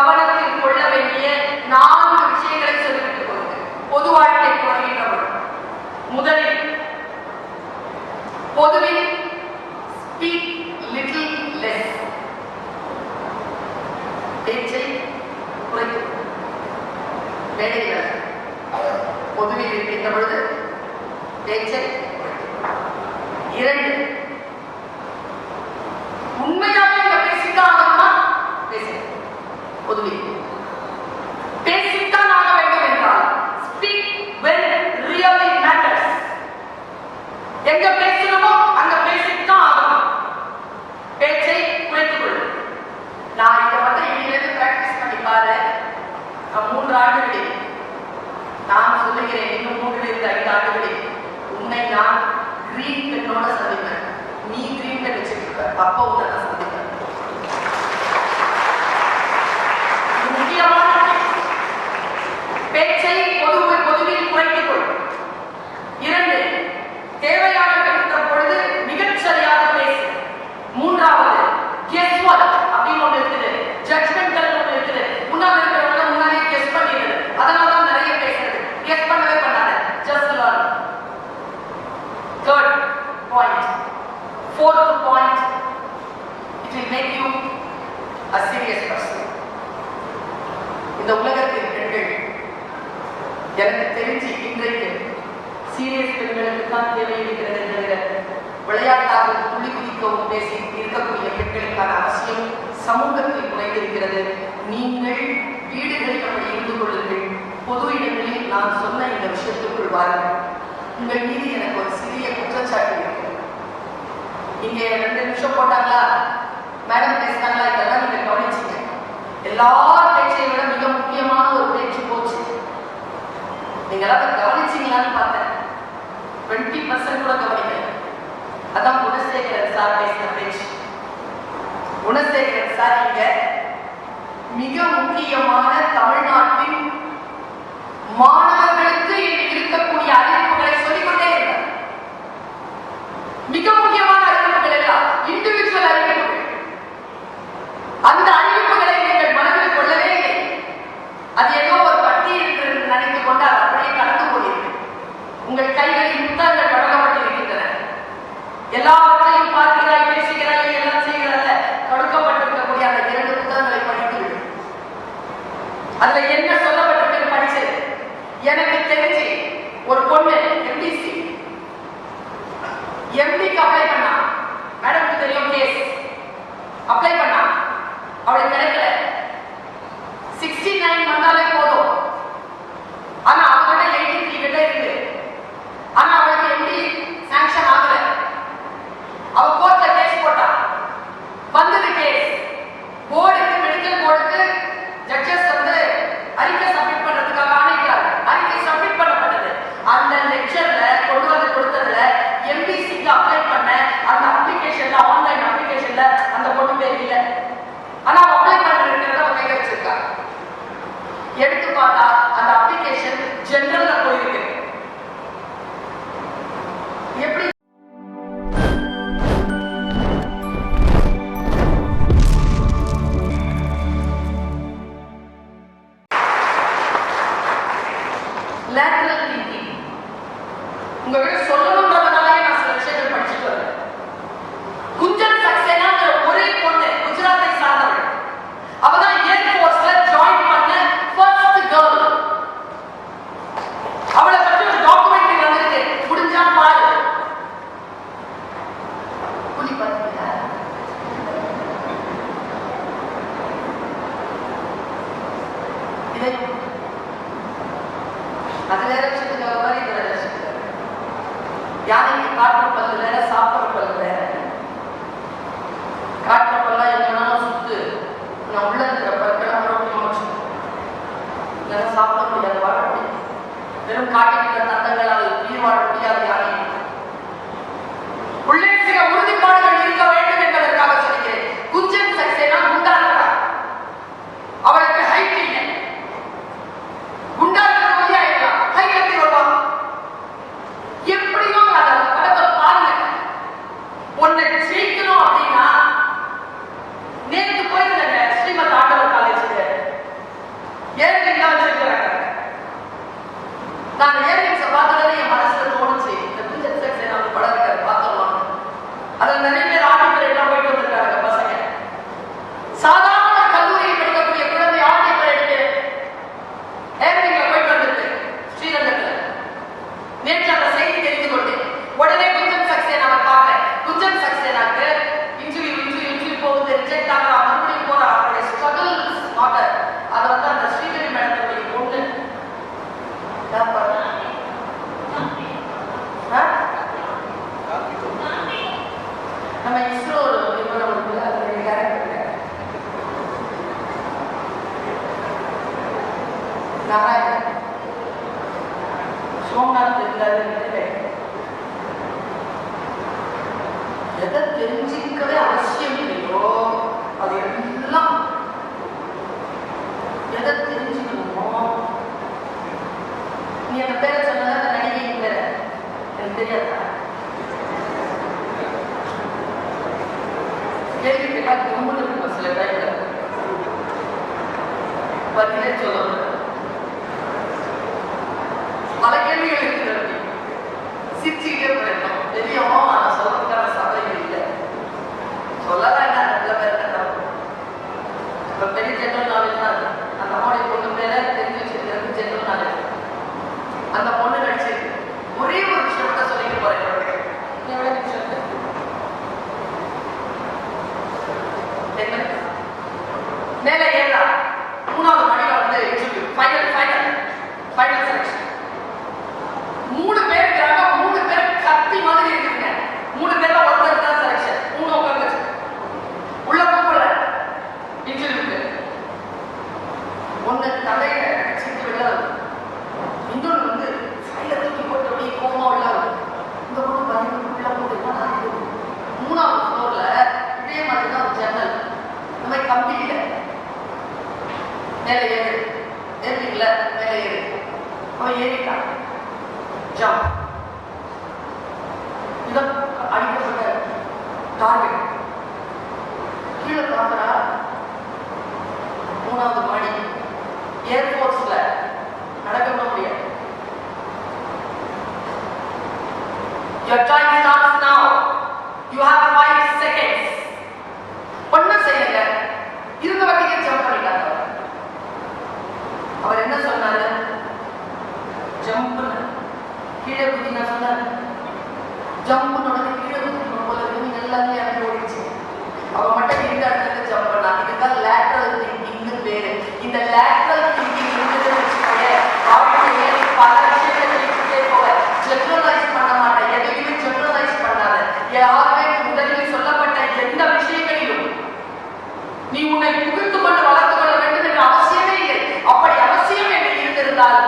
கவனத்தில் கொள்ள வேண்டிய நான்கு விஷயங்களை சொல்லிவிட்டுக் கொள்ளுங்கள் பொது வாழ்க்கை கொள்கின்றவர் முதலில் பொதுவில் ஸ்பீக் லிட்டில் லெஸ் பேச்சை குறைக்கும் மேடையில் பொதுவில் இருக்கின்ற பொழுது பேச்சை இரண்டு வச்சுட்டு இருக்க நான் சந்திப்பேன் இது முக்கியமான பேச்சை பொது பொதுவில் குறைத்துக் கொள். இரண்டு தேவையான கருத்த பொழுது மிகச் சரியாக பேசு. மூன்றாவது கெஸ் வாட் அப்படின்னு ஒன்று இருக்குது. ஜட்மெண்டல் ஒன்று இருக்குது. முன்னாடி இருக்கிறவங்க முன்னாடியே கெஸ் பண்ணிடுது. அதனால தான் நிறைய பேசுறது. கெஸ் பண்ணவே பண்ணாத. Just learn third point fourth point will make you a serious person. இந்த உலகத்தில் பெண்கள் எனக்கு தெரிஞ்சு இன்றைக்கு சீரியஸ் பெண்களுக்கு தான் தேவை இருக்கிறது தவிர விளையாட்டாக துள்ளி குதிக்கவும் பேசி இருக்கக்கூடிய பெண்களுக்கான அவசியம் சமூகத்தில் குறைந்திருக்கிறது. நீங்கள் வீடுகளில் அப்படி இருந்து கொள்ளுங்கள். பொது இடங்களில் நான் சொன்ன இந்த விஷயத்துக்குள் வாருங்கள் உங்கள் மீது எனக்கு ஒரு சிறிய குற்றச்சாட்டு இருக்கு. இங்கே ரெண்டு நிமிஷம் போட்டாங்களா? மேடம் பேசினாங்களா இதெல்லாம் நீங்க கவனிச்சீங்க. எல்லா பேச்சையும் விட மிக முக்கியமான ஒரு பேச்சு போச்சு. நீங்க எல்லாம் கவனிச்சீங்களான்னு பார்த்தேன். டுவெண்ட்டி பர்சன்ட் கூட கவனிக்கல. அதான் குணசேகரன் சார் பேசின பேச்சு. குணசேகரன் சார் இங்க மிக முக்கியமான தமிழ்நாட்டின் மாணவர்களுக்கு இன்று இருக்கக்கூடிய அறிவிப்புகளை சொல்லிக்கொண்டே இருந்தார் மிக முக்கியமான அறிவிப்புகள் எல்லாம் இண்டிவிஜுவல் அறிவிப்புகள் அந்த அறிவிப்புகளை நீங்கள் மனதில் கொள்ளவே இல்லை அது ஏதோ ஒரு பட்டி என்று நினைத்துக் கொண்டு அது அப்படியே கடந்து போனீர்கள் உங்கள் கைகளில் புத்தகங்கள் வழங்கப்பட்டிருக்கின்றன எல்லாவற்றையும் பார்க்கிறாய் பேசுகிறாய் எல்லாம் செய்கிறாய் கொடுக்கப்பட்டிருக்கக்கூடிய அந்த இரண்டு புத்தகங்களை படித்தீர்கள் அதுல என்ன சொல்லப்பட்டிருக்கு படிச்சு. எனக்கு தெரிஞ்சு ஒரு பொண்ணு எம்பிசி எம்பிக்கு அப்ளை பண்ணா. மேடம்க்கு தெரியும் கேஸ் அப்ளை பண்ண. யானைக்கு காட்டுற சோம்நாத் தெரியாதுன்னு எதை தெரிஞ்சிக்கவே அவசியம் இல்லையோ? அது எல்லாம் எதை தெரிஞ்சுக்கணுமோ? நீ அந்த பேரை சொன்னதான் நடிகை பேரை. எனக்கு தெரியாதா? கேள்வி கேட்டா கும்பல் இருக்கும் சில டைம்ல பதிலே சொல்லணும் முடியாது. பல கேள்விகள் இருக்கிறது சிரிச்சுக்கிட்டே போயிடணும் தெரியும் ஆனா சொல்றதுக்கான சபைகள் இல்லை சொல்லலாம் என்ன நல்ல பேர் என்ன? இப்ப பெரிய ஜெனரல் நாலேஜ் தான் இருக்கு. அந்த அம்மாவுடைய பொண்ணு பேரை தெரிஞ்சு வச்சிருக்கிறது ஜெனரல் நாலேஜ் அந்த பொண்ணு நடிச்சிருக்கு ஒரே ஒரு விஷயம் மட்டும் சொல்லிட்டு போறேன் இன்னும் எவ்வளவு நிமிஷம் இருக்கு? Ten minutes. மேலே ஏறா மூணாவது மணியில வந்து interview final final final selection மூணு பேர் இருக்கிறாங்க மூணு பேர் கத்தி மாதிரி இருக்குங்க மூணு பேர்ல ஒருத்தர் தான் செலக்ஷன் மூணு உட்காந்து உள்ள கூப்பிடல இன்டர்வியூக்கு ஒன்னு தலையில அடிச்சுட்டு வெளில வருது. இன்னொன்னு வந்து சைல தூக்கி போட்டு அப்படியே கோமா உள்ள வருது. இந்த பொண்ணு பயந்து உள்ள போட்டு என்ன நடக்குது? மூணாவது ஃப்ளோர்ல இதே மாதிரி தான் ஒரு ஜன்னல் இந்த மாதிரி கம்பி இல்லை மேலே ஏறு ஏறுறீங்களா மேலே ஏறு அவன் ஏறிட்டான் ஜம்ப் இதான் அடிக்கப்பட்ட டார்கெட் கீழே பார்க்குறா மூணாவது மாடி ஏர்போர்ட்ஸ்ல நடக்க முடியாது Your time starts now. You have five seconds. ஒண்ணும் செய்யல இருந்த வட்டிக்கு ஜம்ப் பண்ணிட்டாங்க அவர் என்ன சொன்னாரு ஜம்ப் கீழே நான் ஜம்ப் நடந்து கீழே போல இருக்கு எல்லாமே இறங்கி ஓடிச்சு அவ மட்டும் இருந்த இடத்துல ஜம்ப் பண்ணா. இதுதான் லேட்டரல் திங்கிங்னு பேரு. இந்த லேட்டரல் திங்கிங் இருந்ததுன்னு வச்சுக்கோங்க வாழ்க்கையில பல விஷயங்களை தெரிஞ்சுட்டே போக ஜெனரலைஸ் பண்ண மாட்டேன். எதையுமே ஜெனரலைஸ் பண்ணாத. யாருமே முதலில் சொல்லப்பட்ட எந்த விஷயங்களிலும் நீ உன்னை புகுத்து கொண்டு வளர்த்து கொள்ள வேண்டும் என்ற அவசியமே இல்லை. அப்படி அவசியம் என்று இருந்திருந்தால்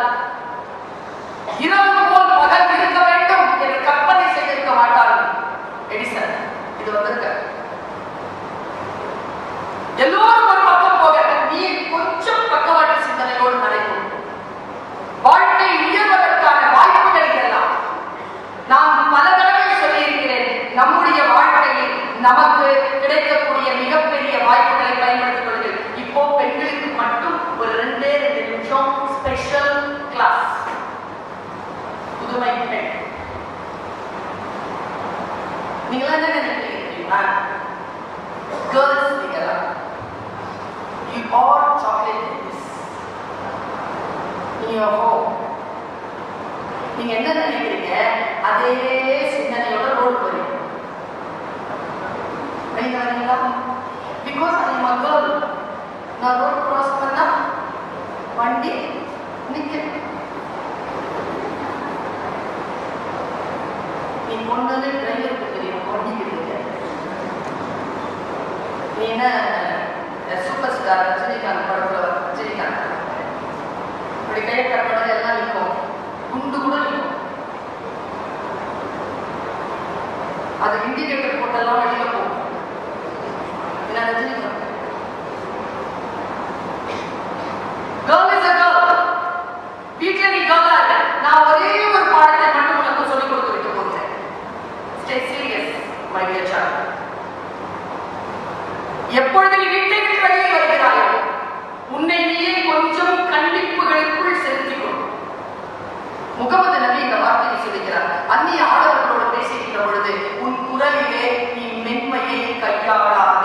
இரவு போல் பகல் இருக்க வேண்டும் என்று கற்பனை செய்திருக்க மாட்டார்கள் எடிசன் இது வந்திருக்க எல்லோரும் ஒரு பக்கம் போக நீ கொஞ்சம் பக்கவாட்டு சிந்தனையோடு நடக்கும் வாழ்க்கை உயர்வதற்கான வாய்ப்புகள் இதெல்லாம் நான் பல தடவை சொல்லியிருக்கிறேன் நம்முடைய வாழ்க்கையில் நமக்கு கிடைக்கக்கூடிய மிகப்பெரிய வாய்ப்புகளை பயன்படுத்திக் கொள்வது இப்போ பெண்களுக்கு மட்டும் ஒரு ரெண்டே ரெண்டு நிமிஷம் ஸ்பெஷல் கிளாஸ் புதுமை பெண். நீங்களா என்ன நினைக்கிறீங்க கேர்ள்ஸ் நீங்களா யூ ஆர் சாக்லேட் நீங்க என்ன நினைக்கிறீங்க? அதே சிந்தனையோட ரோடு போறீங்க வெளியில வரீங்களா பிகாஸ் அது மக்கள் நான் ரோடு கிராஸ் பண்ணா வண்டி நிற்கிறேன் நீ பொண்ணுன்னு டிரைவருக்கு தெரியும் வண்டிக்கு தெரியாது நீ என்ன சூப்பர் ஸ்டார் ரஜினிகாந்த் படத்தில் ரஜினிகாந்த் இப்படி கையை கட்டப்பட்டது எல்லாம் நிற்கும் குண்டு கூட நிற்கும் அது இண்டிகேட்டர் போட்டெல்லாம் வெளியில எப்பொழுது நீ வீட்டை விட்டு வெளியே வருகிறாயோ உன்னை நீயே கொஞ்சம் கண்டிப்புகளுக்குள் செலுத்திக் கொள் முகமது நபி இந்த வார்த்தையை சொல்லுகிறார். அந்நிய ஆடவர்களோடு பேசுகின்ற பொழுது உன் குரலிலே நீ மென்மையை கையாளாதே.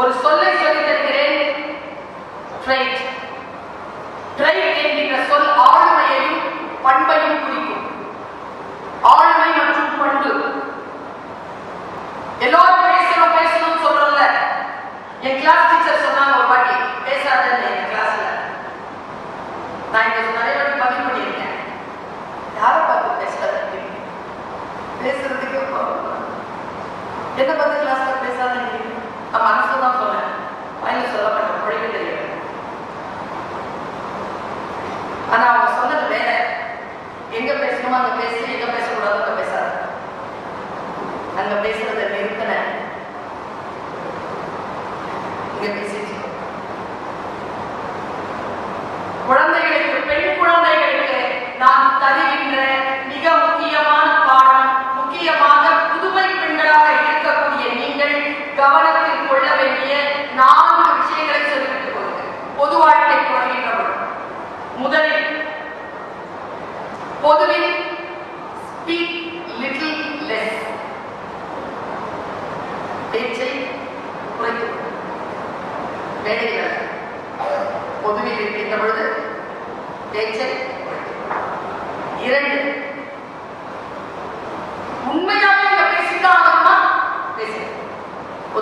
ஒரு சொல்லை சொல்லித் தருகிறேன் ட்ரைட் there is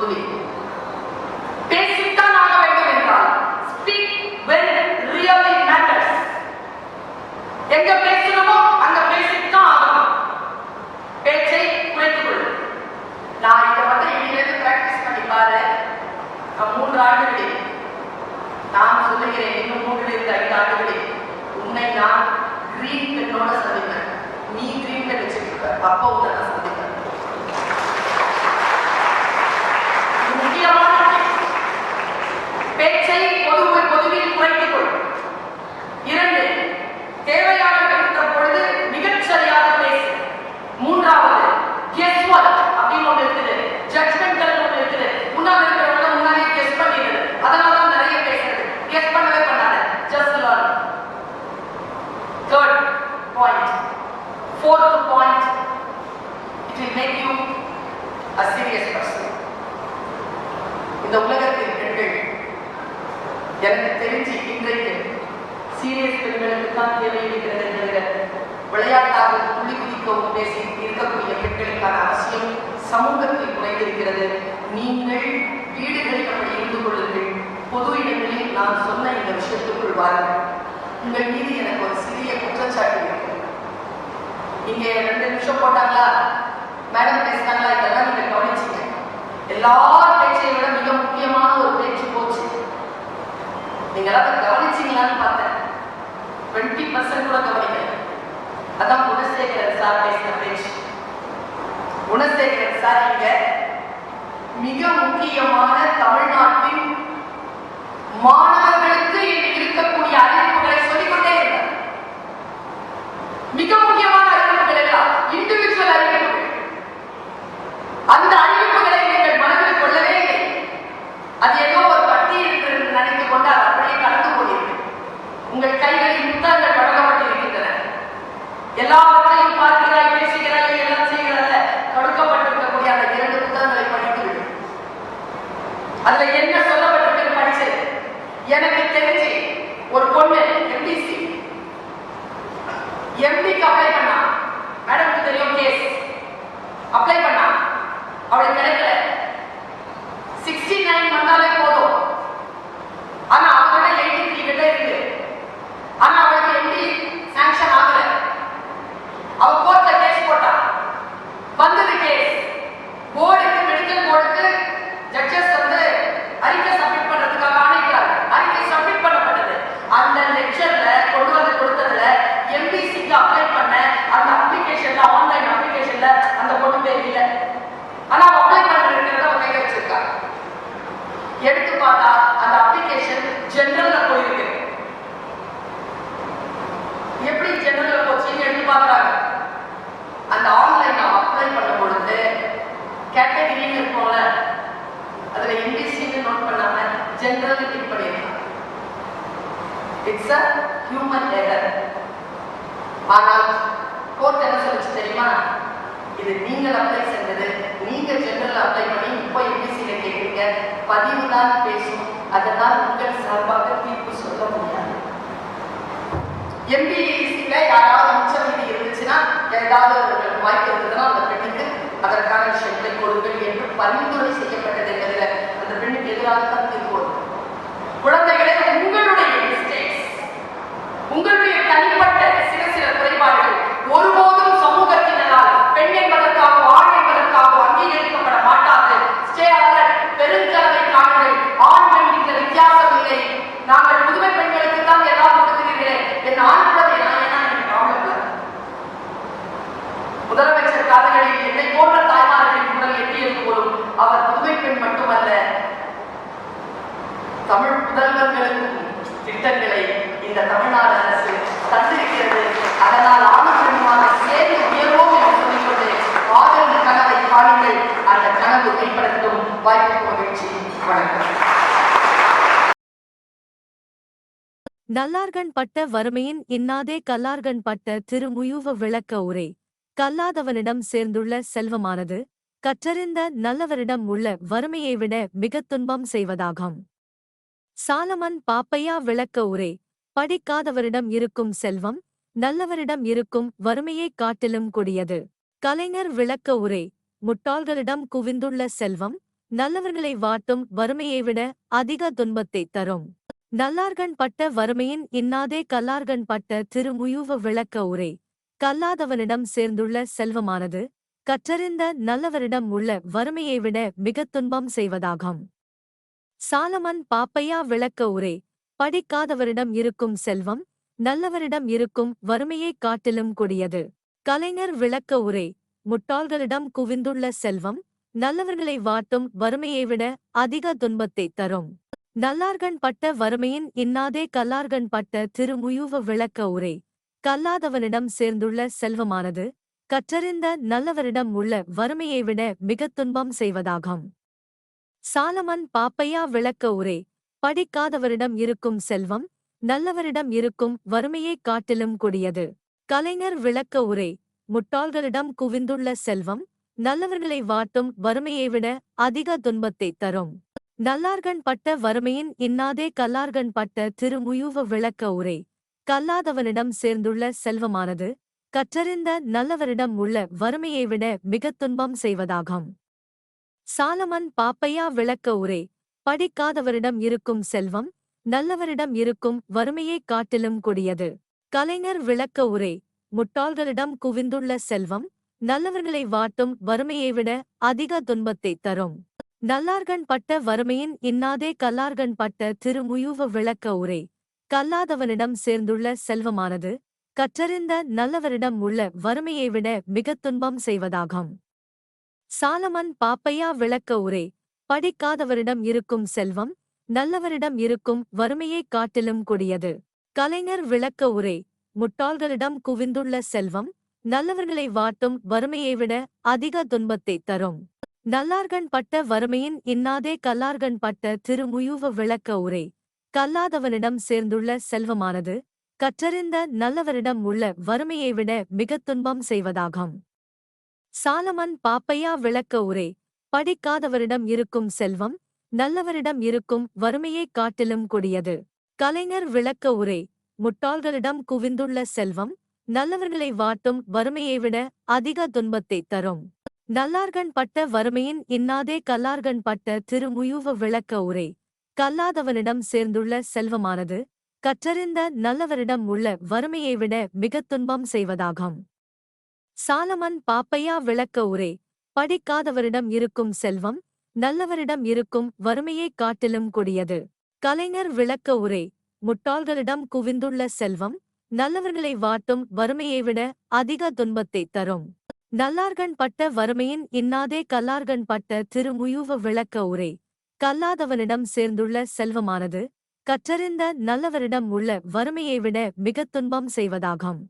público. எல்லா பேச்சையும் விட மிக முக்கியமான ஒரு பேச்சு போச்சு. நீங்க எல்லாம் கவனிச்சீங்களான்னு பார்த்தேன். டுவெண்ட்டி பர்சன்ட் கூட கவனிக்கல. அதான் குணசேகரன் சார் பேசின பேச்சு. குணசேகரன் சார் இங்க மிக முக்கியமான தமிழ்நாட்டின் மாணவர்களுக்கு இருக்கக்கூடிய அறிவிப்புகளை சொல்லிக்கொண்டே இருந்தார். மிக முக்கியமான எல்லாவற்றையும் பார்த்து அப்ளிகேஷன்ல ஆன்லைன் அப்ளிகேஷன்ல அந்த பொண்ணு பேர் இல்லை. ஆனா அவ அப்ளை பண்றதுங்கிறத அவ கையில வச்சிருக்காங்க. எடுத்து பார்த்தா அந்த அப்ளிகேஷன் ஜென்ரல்ல போயிருக்கு. எப்படி ஜென்ரல்ல போச்சுன்னு எடுத்து பாக்குறாங்க அந்த ஆன்லைன் அப்ளை பண்ண பொழுது கேட்டகரின்னு இருக்கோம்ல அதுல எம்பிசின்னு நோட் பண்ணாம ஜென்ரல் கிளிக் பண்ணிருக்காங்க இட்ஸ் அ ஹியூமன் எரர் ஆனால் கோர்ட் என்ன சொல்லிச்சு தெரியுமா? இது நீங்கள் அப்ளை செஞ்சது. நீங்க ஜெனரல் அப்ளை பண்ணி இப்போ எம்பிசியில கேட்குறீங்க. பதிவு தான் பேசும். அதனால் உங்கள் சார்பாக தீர்ப்பு சொல்ல முடியாது. எம்பிசியில யாராவது மிச்ச மீதி இருந்துச்சுன்னா ஏதாவது உங்களுக்கு வாய்ப்பு இருந்ததுன்னா அந்த பெண்ணுக்கு அதற்கான விஷயங்களை கொடுங்கள் என்று பரிந்துரை செய்யப்பட்டது என்பதில் அந்த பெண்ணுக்கு எதிராக இந்த தமிழ்நாடு அரசு தந்திருக்கிறது. அதனால் ஆணும் பெண்ணுமாக சேர்ந்து உயர்வோம் என்று சொல்லிக்கொண்டு ஆதரவு கனவை காணுங்கள். அந்த கனவு மெய்ப்படுத்தும் வாய்ப்பு மகிழ்ச்சி. வணக்கம். நல்லார்கண் பட்ட வறுமையின் இன்னாதே கல்லார்கண் பட்ட திருமுயுவ விளக்க உரை. கல்லாதவனிடம் சேர்ந்துள்ள செல்வமானது கற்றறிந்த நல்லவரிடம் உள்ள வறுமையை விட மிகத் துன்பம் செய்வதாகும். சாலமன் பாப்பையா விளக்க உரை. படிக்காதவரிடம் இருக்கும் செல்வம் நல்லவரிடம் இருக்கும் வறுமையைக் காட்டிலும் கொடியது. கலைஞர் விளக்க உரை முட்டாள்களிடம் குவிந்துள்ள செல்வம் நல்லவர்களை வாட்டும் வறுமையை விட அதிக துன்பத்தைத் தரும். நல்லார்கண் பட்ட வறுமையின் இன்னாதே கல்லார்கண் பட்ட திருமுயுவ விளக்க உரை கல்லாதவனிடம் சேர்ந்துள்ள செல்வமானது கற்றறிந்த நல்லவரிடம் உள்ள வறுமையை விட மிகத் துன்பம் செய்வதாகும். சாலமன் பாப்பையா விளக்க உரை படிக்காதவரிடம் இருக்கும் செல்வம் நல்லவரிடம் இருக்கும் வறுமையைக் காட்டிலும் கொடியது. கலைஞர் விளக்க உரை முட்டாள்களிடம் குவிந்துள்ள செல்வம் நல்லவர்களை வாட்டும் வறுமையை விட அதிக துன்பத்தைத் தரும். நல்லார்கண் பட்ட வறுமையின் இன்னாதே கல்லார்கண் பட்ட திருமுயுவ விளக்க உரை. கல்லாதவனிடம் சேர்ந்துள்ள செல்வமானது கற்றறிந்த நல்லவரிடம் உள்ள வறுமையை விட மிகத் துன்பம் செய்வதாகும். சாலமன் பாப்பையா விளக்க உரை படிக்காதவரிடம் இருக்கும் செல்வம் நல்லவரிடம் இருக்கும் வறுமையைக் காட்டிலும் கொடியது. கலைஞர் விளக்க உரை முட்டாள்களிடம் குவிந்துள்ள செல்வம் நல்லவர்களை வாட்டும் வறுமையை விட அதிக துன்பத்தைத் தரும். நல்லார்கண் பட்ட வறுமையின் இன்னாதே கல்லார்கண் பட்ட திருமுயுவ விளக்க உரை. கல்லாதவனிடம் சேர்ந்துள்ள செல்வமானது கற்றறிந்த நல்லவரிடம் உள்ள வறுமையை விட மிகத் துன்பம் செய்வதாகும். சாலமன் பாப்பையா விளக்க உரை படிக்காதவரிடம் இருக்கும் செல்வம் நல்லவரிடம் இருக்கும் வறுமையைக் காட்டிலும் கொடியது. கலைஞர் விளக்க உரை முட்டாள்களிடம் குவிந்துள்ள செல்வம் நல்லவர்களை வாட்டும் வறுமையை விட அதிக துன்பத்தைத் தரும். நல்லார்கண் பட்ட வறுமையின் இன்னாதே கல்லார்கண் பட்ட திருமுயுவ விளக்க உரை கல்லாதவனிடம் சேர்ந்துள்ள செல்வமானது கற்றறிந்த நல்லவரிடம் உள்ள வறுமையை விட மிகத் துன்பம் செய்வதாகும். சாலமன் பாப்பையா விளக்க உரை படிக்காதவரிடம் இருக்கும் செல்வம் நல்லவரிடம் இருக்கும் வறுமையைக் காட்டிலும் கொடியது. கலைஞர் விளக்க உரை முட்டாள்களிடம் குவிந்துள்ள செல்வம் நல்லவர்களை வாட்டும் வறுமையை விட அதிக துன்பத்தைத் தரும். நல்லார்கண் பட்ட வறுமையின் இன்னாதே கல்லார்கண் பட்ட திருமுயுவ விளக்க உரை கல்லாதவனிடம் சேர்ந்துள்ள செல்வமானது கற்றறிந்த நல்லவரிடம் உள்ள வறுமையை விட மிகத் துன்பம் செய்வதாகும். சாலமன் பாப்பையா விளக்க உரை படிக்காதவரிடம் இருக்கும் செல்வம் நல்லவரிடம் இருக்கும் வறுமையைக் காட்டிலும் கொடியது. கலைஞர் விளக்க உரை முட்டாள்களிடம் குவிந்துள்ள செல்வம் நல்லவர்களை வாட்டும் வறுமையை விட அதிக துன்பத்தைத் தரும். நல்லார்கண் பட்ட வறுமையின் இன்னாதே கல்லார்கண் பட்ட திருமுயுவ விளக்க உரை கல்லாதவனிடம் சேர்ந்துள்ள செல்வமானது கற்றறிந்த நல்லவரிடம் உள்ள வறுமையை விட மிகத் துன்பம் செய்வதாகும். சாலமன் பாப்பையா விளக்க உரை படிக்காதவரிடம் இருக்கும் செல்வம் நல்லவரிடம் இருக்கும் வறுமையைக் காட்டிலும் கொடியது. கலைஞர் விளக்க உரை முட்டாள்களிடம் குவிந்துள்ள செல்வம் நல்லவர்களை வாட்டும் வறுமையை விட அதிக துன்பத்தைத் தரும். நல்லார்கண் பட்ட வறுமையின் இன்னாதே கல்லார்கண் பட்ட திருமுயுவ விளக்க உரை கல்லாதவனிடம் சேர்ந்துள்ள செல்வமானது கற்றறிந்த நல்லவரிடம் உள்ள வறுமையை விட மிகத் துன்பம் செய்வதாகும்.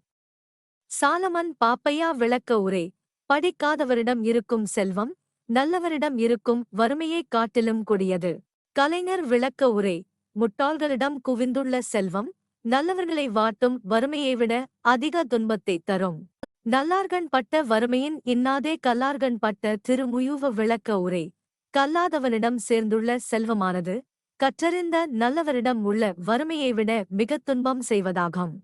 சாலமன் பாப்பையா விளக்க உரை படிக்காதவரிடம் இருக்கும் செல்வம் நல்லவரிடம் இருக்கும் வறுமையைக் காட்டிலும் கொடியது. கலைஞர் விளக்க உரை முட்டாள்களிடம் குவிந்துள்ள செல்வம் நல்லவர்களை வாட்டும் வறுமையை விட அதிக துன்பத்தை தரும். நல்லார்கண் பட்ட வறுமையின் இன்னாதே கல்லார்கண் பட்ட திருமுயுவ விளக்க உரை. கல்லாதவனிடம் சேர்ந்துள்ள செல்வமானது கற்றறிந்த நல்லவரிடம் உள்ள வறுமையை விட மிகத் துன்பம் செய்வதாகும்.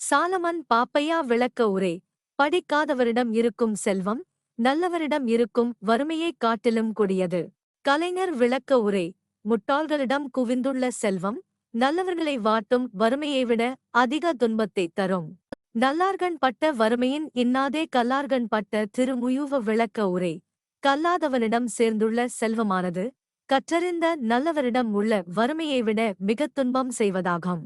சாலமன் பாப்பையா விளக்க உரை படிக்காதவரிடம் இருக்கும் செல்வம் நல்லவரிடம் இருக்கும் வறுமையைக் காட்டிலும் கொடியது. கலைஞர் விளக்க உரை முட்டாள்களிடம் குவிந்துள்ள செல்வம் நல்லவர்களை வாட்டும் வறுமையை விட அதிக துன்பத்தைத் தரும். நல்லார்கண் பட்ட வறுமையின் இன்னாதே கல்லார்கண் பட்ட திருமுயுவ விளக்க உரை கல்லாதவனிடம் சேர்ந்துள்ள செல்வமானது கற்றறிந்த நல்லவரிடம் உள்ள வறுமையை விட மிகத் துன்பம் செய்வதாகும்.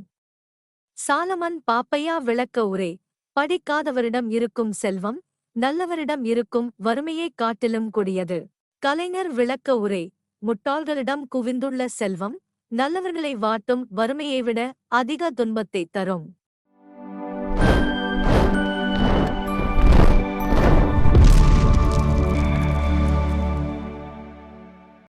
சாலமன் பாப்பையா விளக்க உரை படிக்காதவரிடம் இருக்கும் செல்வம் நல்லவரிடம் இருக்கும் வறுமையைக் காட்டிலும் கொடியது. கலைஞர் விளக்க உரை முட்டாள்களிடம் குவிந்துள்ள செல்வம் நல்லவர்களை வாட்டும் வறுமையை விட அதிக துன்பத்தைத் தரும்.